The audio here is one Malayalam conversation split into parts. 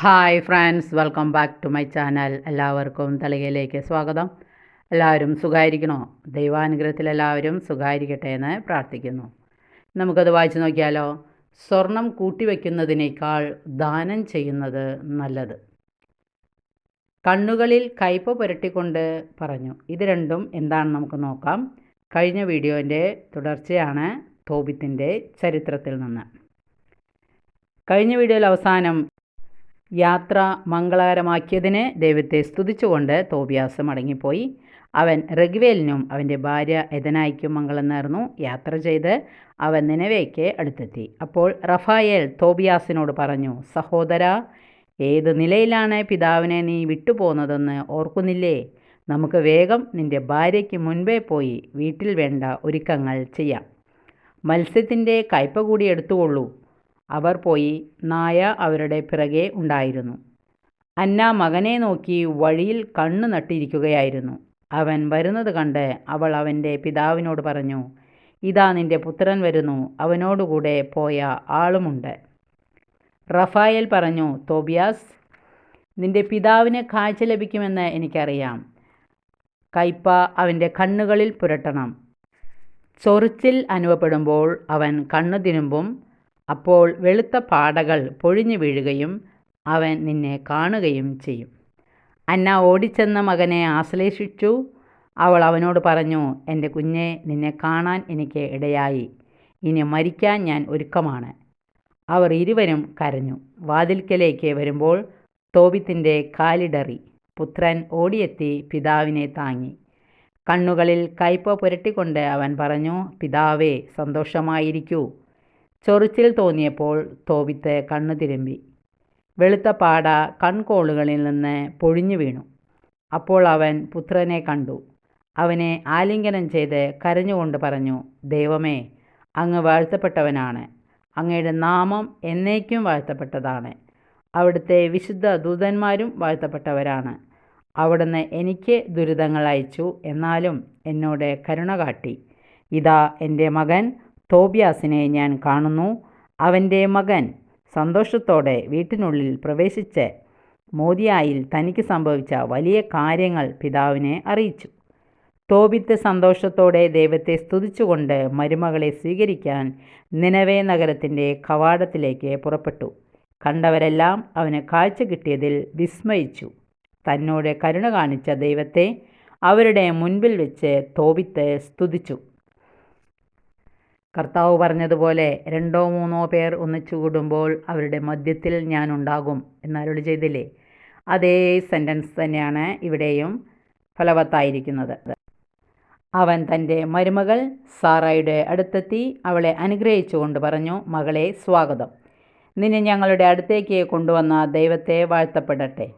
Hi friends welcome back to my channel എല്ലാവർക്കും തളികയിലേക്ക് സ്വാഗതം. എല്ലാവരും സുഖമായിരിക്കണോ ദൈവാനുഗ്രഹത്തിൽ എല്ലാവരും സുഖമായിരിക്കട്ടെ എന്ന് പ്രാർത്ഥിക്കുന്നു. നമുക്കത് വായിച്ചു നോക്കിയാലോ? സ്വർണം കൂട്ടിവെക്കുന്നതിനേക്കാൾ ദാനം ചെയ്യുന്നത് നല്ലത്. കണ്ണുകളിൽ കയ്പ പുരട്ടിക്കൊണ്ട് പറഞ്ഞു. ഇത് രണ്ടും എന്താണ് നമുക്ക് നോക്കാം. കഴിഞ്ഞ വീഡിയോന്റെ തുടർച്ചയാണ് തോപിത്തിന്റെ ചരിത്രത്തിൽ നിന്ന്. കഴിഞ്ഞ വീഡിയോയിൽ അവസാനം യാത്ര മംഗളകരമാക്കിയതിന് ദൈവത്തെ സ്തുതിച്ചുകൊണ്ട് തോബിയാസ് മടങ്ങിപ്പോയി. അവൻ റഗ്വേലിനും അവന്റെ ഭാര്യ എതനായിക്കും മംഗളം നേർന്നു യാത്ര ചെയ്ത് അവൻ നിലവേക്ക് അടുത്തെത്തി. അപ്പോൾ റഫായേൽ തോബിയാസിനോട് പറഞ്ഞു സഹോദര ഏത് നിലയിലാണ് പിതാവിനെ നീ വിട്ടുപോകുന്നതെന്ന് ഓർക്കുന്നില്ലേ? നമുക്ക് വേഗം നിന്റെ ഭാര്യയ്ക്ക് മുൻപേ പോയി വീട്ടിൽ വേണ്ട ഒരുക്കങ്ങൾ ചെയ്യാം. മത്സ്യത്തിന്റെ കയ്പ കൂടി എടുത്തുകൊള്ളൂ. അവർ പോയി നായ അവരുടെ പിറകെ ഉണ്ടായിരുന്നു. അന്ന മകനെ നോക്കി വഴിയിൽ കണ്ണു നട്ടിരിക്കുകയായിരുന്നു. അവൻ വരുന്നത് കണ്ട് അവൾ അവന്റെ പിതാവിനോട് പറഞ്ഞു ഇതാ നിന്റെ പുത്രൻ വരുന്നു അവനോടുകൂടെ പോയ ആളുമുണ്ട്. റഫായേൽ പറഞ്ഞു തോബിയാസ് നിന്റെ പിതാവിന് കാഴ്ച ലഭിക്കുമെന്ന് എനിക്കറിയാം. കയ്പ അവന്റെ കണ്ണുകളിൽ പുരട്ടണം. ചൊറിച്ചിൽ അനുഭവപ്പെടുമ്പോൾ അവൻ കണ്ണു തിരുമ്പും അപ്പോൾ വെളുത്ത പാടകൾ പൊഴിഞ്ഞു വീഴുകയും അവൻ നിന്നെ കാണുകയും ചെയ്യും. അന്ന ഓടിച്ചെന്ന മകനെ ആശ്ലേഷിച്ചു. അവൾ അവനോട് പറഞ്ഞു എന്റെ കുഞ്ഞെ നിന്നെ കാണാൻ എനിക്ക് ഇടയായി. ഇനി മരിക്കാൻ ഞാൻ ഒരുക്കമാണ്. അവർ ഇരുവരും കരഞ്ഞു. വാതിൽക്കലേക്ക് വരുമ്പോൾ തോബിത്തിന്റെ കാലിടറി. പുത്രൻ ഓടിയെത്തി പിതാവിനെ താങ്ങി. കണ്ണുകളിൽ കയ്പ പുരട്ടിക്കൊണ്ട് അവൻ പറഞ്ഞു പിതാവേ സന്തോഷമായിരിക്കൂ. ചൊറിച്ചിൽ തോന്നിയപ്പോൾ തോവിത്ത് കണ്ണു തിരുമ്പി. വെളുത്ത പാട കൺകോളുകളിൽ നിന്ന് പൊഴിഞ്ഞു വീണു. അപ്പോൾ അവൻ പുത്രനെ കണ്ടു. അവനെ ആലിംഗനം ചെയ്ത് കരഞ്ഞുകൊണ്ട് പറഞ്ഞു ദൈവമേ അങ്ങ് വാഴ്ത്തപ്പെട്ടവനാണ്. അങ്ങയുടെ നാമം എന്നേക്കും വാഴ്ത്തപ്പെട്ടതാണ്. അവിടുത്തെ വിശുദ്ധ ദൂതന്മാരും വാഴ്ത്തപ്പെട്ടവരാണ്. അവിടുന്ന് എനിക്ക് ദുരിതങ്ങൾ അയച്ചു എന്നാലും എന്നോട് കരുണ കാട്ടി. ഇതാ എന്റെ മകൻ തോബിയാസിനെ ഞാൻ കാണുന്നു. അവന്റെ മകൻ സന്തോഷത്തോടെ വീട്ടിനുള്ളിൽ പ്രവേശിച്ച് മോദിയായിൽ തനിക്ക് സംഭവിച്ച വലിയ കാര്യങ്ങൾ പിതാവിനെ അറിയിച്ചു. തോബിത്ത് സന്തോഷത്തോടെ ദൈവത്തെ സ്തുതിച്ചുകൊണ്ട് മരുമകളെ സ്വീകരിക്കാൻ നിലവേ നഗരത്തിന്റെ കവാടത്തിലേക്ക് പുറപ്പെട്ടു. കണ്ടവരെല്ലാം അവന് കാഴ്ച കിട്ടിയതിൽ വിസ്മയിച്ചു. തന്നോട് കരുണ കാണിച്ച ദൈവത്തെ അവരുടെ മുൻപിൽ വെച്ച് തോബിത്ത് സ്തുതിച്ചു. കർത്താവ് പറഞ്ഞതുപോലെ രണ്ടോ മൂന്നോ പേർ ഒന്നിച്ചു കൂടുമ്പോൾ അവരുടെ മധ്യത്തിൽ ഞാൻ ഉണ്ടാകും എന്നരുളി ചെയ്തില്ലേ? അതേ സെന്റൻസ് തന്നെയാണ് ഇവിടെയും ഫലവത്തായിരിക്കുന്നത്. അവൻ തന്റെ മരുമകൾ സാറായുടെ അടുത്തെത്തി അവളെ അനുഗ്രഹിച്ചുകൊണ്ട് പറഞ്ഞു മകളെ സ്വാഗതം. നിന്നെ ഞങ്ങളുടെ അടുത്തേക്ക് കൊണ്ടുവന്ന ദൈവത്തെ വാഴ്ത്തപ്പെടട്ടെ.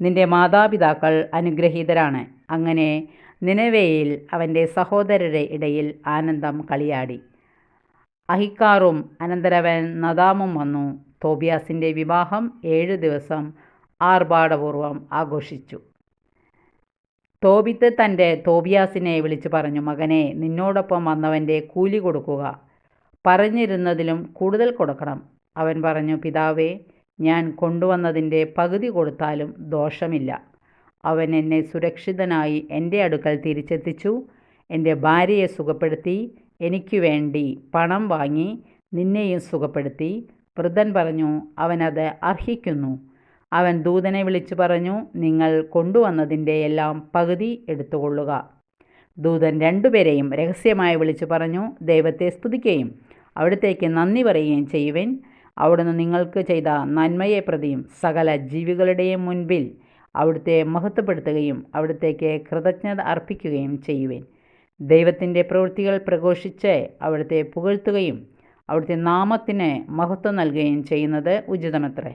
നിന്റെ മാതാപിതാക്കൾ അനുഗ്രഹീതരാണ്. അങ്ങനെ നിലവയിൽ അവന്റെ സഹോദരരുടെ ഇടയിൽ ആനന്ദം കളിയാടി. അഹിക്കാറും അനന്തരവൻ നദാമും വന്നു. തോബിയാസിന്റെ വിവാഹം ഏഴ് ദിവസം ആർഭാടപൂർവം ആഘോഷിച്ചു. തോബിത്ത് തന്റെ തോബിയാസിനെ വിളിച്ചു പറഞ്ഞു മകനെ നിന്നോടൊപ്പം വന്നവന്റെ കൂലി കൊടുക്കുക. പറഞ്ഞിരുന്നതിലും കൂടുതൽ കൊടുക്കണം. അവൻ പറഞ്ഞു പിതാവേ ഞാൻ കൊണ്ടുവന്നതിന്റെ പകുതി കൊടുത്താലും ദോഷമില്ല. അവൻ എന്നെ സുരക്ഷിതനായി എന്റെ അടുക്കൽ തിരിച്ചെത്തിച്ചു. എന്റെ ഭാര്യയെ സുഖപ്പെടുത്തി. എനിക്ക് വേണ്ടി പണം വാങ്ങി നിന്നെയും സുഖപ്പെടുത്തി. വൃദ്ധൻ പറഞ്ഞു അവനത് അർഹിക്കുന്നു. അവൻ ദൂതനെ വിളിച്ചു പറഞ്ഞു നിങ്ങൾ കൊണ്ടുവന്നതിന്റെ എല്ലാം പകുതി എടുത്തുകൊള്ളുക. ദൂതൻ രണ്ടുപേരെയും രഹസ്യമായി വിളിച്ചു പറഞ്ഞു ദൈവത്തെ സ്തുതിക്കുകയും അവിടത്തേക്ക് നന്ദി പറയുകയും ചെയ്യുവൻ. അവിടുന്ന് നിങ്ങൾക്ക് ചെയ്ത നന്മയെ പ്രതിയും സകല ജീവികളുടെയും മുൻപിൽ അവിടുത്തെ മഹത്വപ്പെടുത്തുകയും അവിടുത്തേക്ക് കൃതജ്ഞത അർപ്പിക്കുകയും ചെയ്യുവേൻ. ദൈവത്തിന്റെ പ്രവൃത്തികൾ പ്രഘോഷിച്ച് അവിടുത്തെ പുകഴ്ത്തുകയും അവിടുത്തെ നാമത്തിന് മഹത്വം നൽകുകയും ചെയ്യുന്നത് ഉചിതമത്രേ.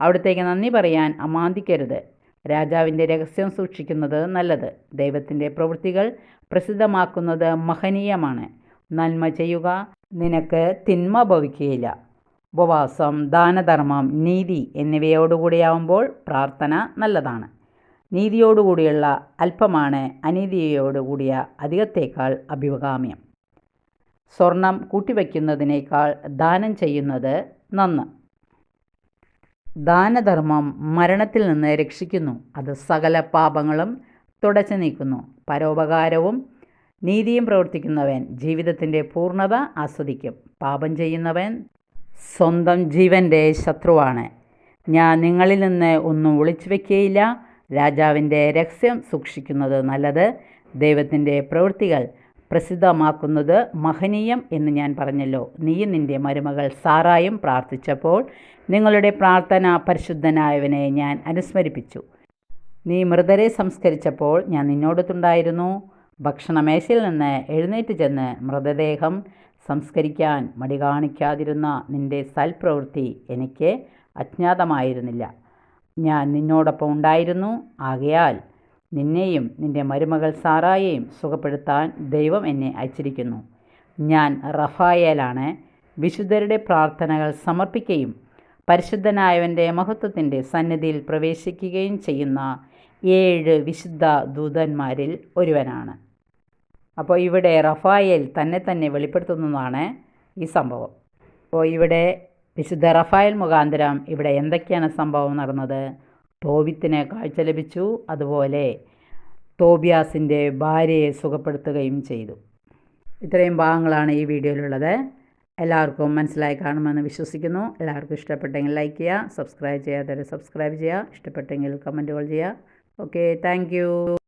അവിടത്തേക്ക് നന്ദി പറയാൻ അമാന്തിക്കരുത്. രാജാവിന്റെ രഹസ്യം സൂക്ഷിക്കുന്നത് നല്ലത്. ദൈവത്തിന്റെ പ്രവൃത്തികൾ പ്രസിദ്ധമാക്കുന്നത് മഹനീയമാണ്. നന്മ ചെയ്യുക നിനക്ക് തിന്മ ഭവിക്കുകയില്ല. ഉപവാസം ദാനധർമ്മം നീതി എന്നിവയോടുകൂടിയാവുമ്പോൾ പ്രാർത്ഥന നല്ലതാണ്. നീതിയോടുകൂടിയുള്ള അല്പമാണ് അനീതിയോടുകൂടിയ അധികത്തേക്കാൾ അഭികാമ്യം. സ്വർണം കൂട്ടിവയ്ക്കുന്നതിനേക്കാൾ ദാനം ചെയ്യുന്നത് നന്ന്. ദാനധർമ്മം മരണത്തിൽ നിന്ന് രക്ഷിക്കുന്നു. അത് സകല പാപങ്ങളും തുടച്ചു നീക്കുന്നു. പരോപകാരവും നീതിയും പ്രവർത്തിക്കുന്നവൻ ജീവിതത്തിന്റെ പൂർണത ആസ്വദിക്കും. പാപം ചെയ്യുന്നവൻ സ്വന്തം ജീവന്റെ ശത്രുവാണ്. ഞാൻ നിങ്ങളിൽ നിന്ന് ഒന്നും ഒളിച്ചു വയ്ക്കുകയില്ല രാജാവിന്റെ രഹസ്യം സൂക്ഷിക്കുന്നത് നല്ലത്. ദൈവത്തിന്റെ പ്രവൃത്തികൾ പ്രസിദ്ധമാക്കുന്നത് മഹനീയം എന്ന് ഞാൻ പറഞ്ഞല്ലോ. നീയും നിന്റെ മരുമകൾ സാറായും പ്രാർത്ഥിച്ചപ്പോൾ നിങ്ങളുടെ പ്രാർത്ഥന പരിശുദ്ധനായവനെ ഞാൻ അനുസ്മരിപ്പിച്ചു. നീ മൃതരെ സംസ്കരിച്ചപ്പോൾ ഞാൻ നിന്നോടത്തുണ്ടായിരുന്നു. ഭക്ഷണമേശയിൽ നിന്ന് എഴുന്നേറ്റ് ചെന്ന് മൃതദേഹം സംസ്കരിക്കാൻ മടി കാണിക്കാതിരുന്ന നിന്റെ സൽപ്രവൃത്തി എനിക്ക് അജ്ഞാതമായിരുന്നില്ല. ഞാൻ നിന്നോടൊപ്പം ഉണ്ടായിരുന്നു. ആകയാൽ നിന്നെയും നിന്റെ മരുമകൾ സാറായെയും സുഖപ്പെടുത്താൻ ദൈവം എന്നെ അയച്ചിരിക്കുന്നു. ഞാൻ റഫായേലാണ്. വിശുദ്ധരുടെ പ്രാർത്ഥനകൾ സമർപ്പിക്കുകയും പരിശുദ്ധനായവന്റെ മഹത്വത്തിന്റെ സന്നിധിയിൽ പ്രവേശിക്കുകയും ചെയ്യുന്ന ഏഴ് വിശുദ്ധ ദൂതന്മാരിൽ ഒരുവനാണ്. അപ്പോൾ ഇവിടെ റഫായേൽ തന്നെ തന്നെ വെളിപ്പെടുത്തുന്നതാണ് ഈ സംഭവം. അപ്പോൾ ഇവിടെ വിശുദ്ധ റഫായൽ മുഖാന്തരം ഇവിടെ എന്തൊക്കെയാണ് സംഭവം നടന്നത്? തോബിത്തിന് കാഴ്ച ലഭിച്ചു. അതുപോലെ തോബിയാസിന്റെ ഭാര്യയെ സുഖപ്പെടുത്തുകയും ചെയ്തു. ഇത്രയും ഭാഗങ്ങളാണ് ഈ വീഡിയോയിലുള്ളത്. എല്ലാവർക്കും മനസ്സിലായി കാണുമെന്ന് വിശ്വസിക്കുന്നു. എല്ലാവർക്കും ഇഷ്ടപ്പെട്ടെങ്കിൽ ലൈക്ക് ചെയ്യുക സബ്സ്ക്രൈബ് ചെയ്യാത്തവരെ സബ്സ്ക്രൈബ് ചെയ്യുക ഇഷ്ടപ്പെട്ടെങ്കിൽ കമന്റുകൾ ചെയ്യുക. Okay thank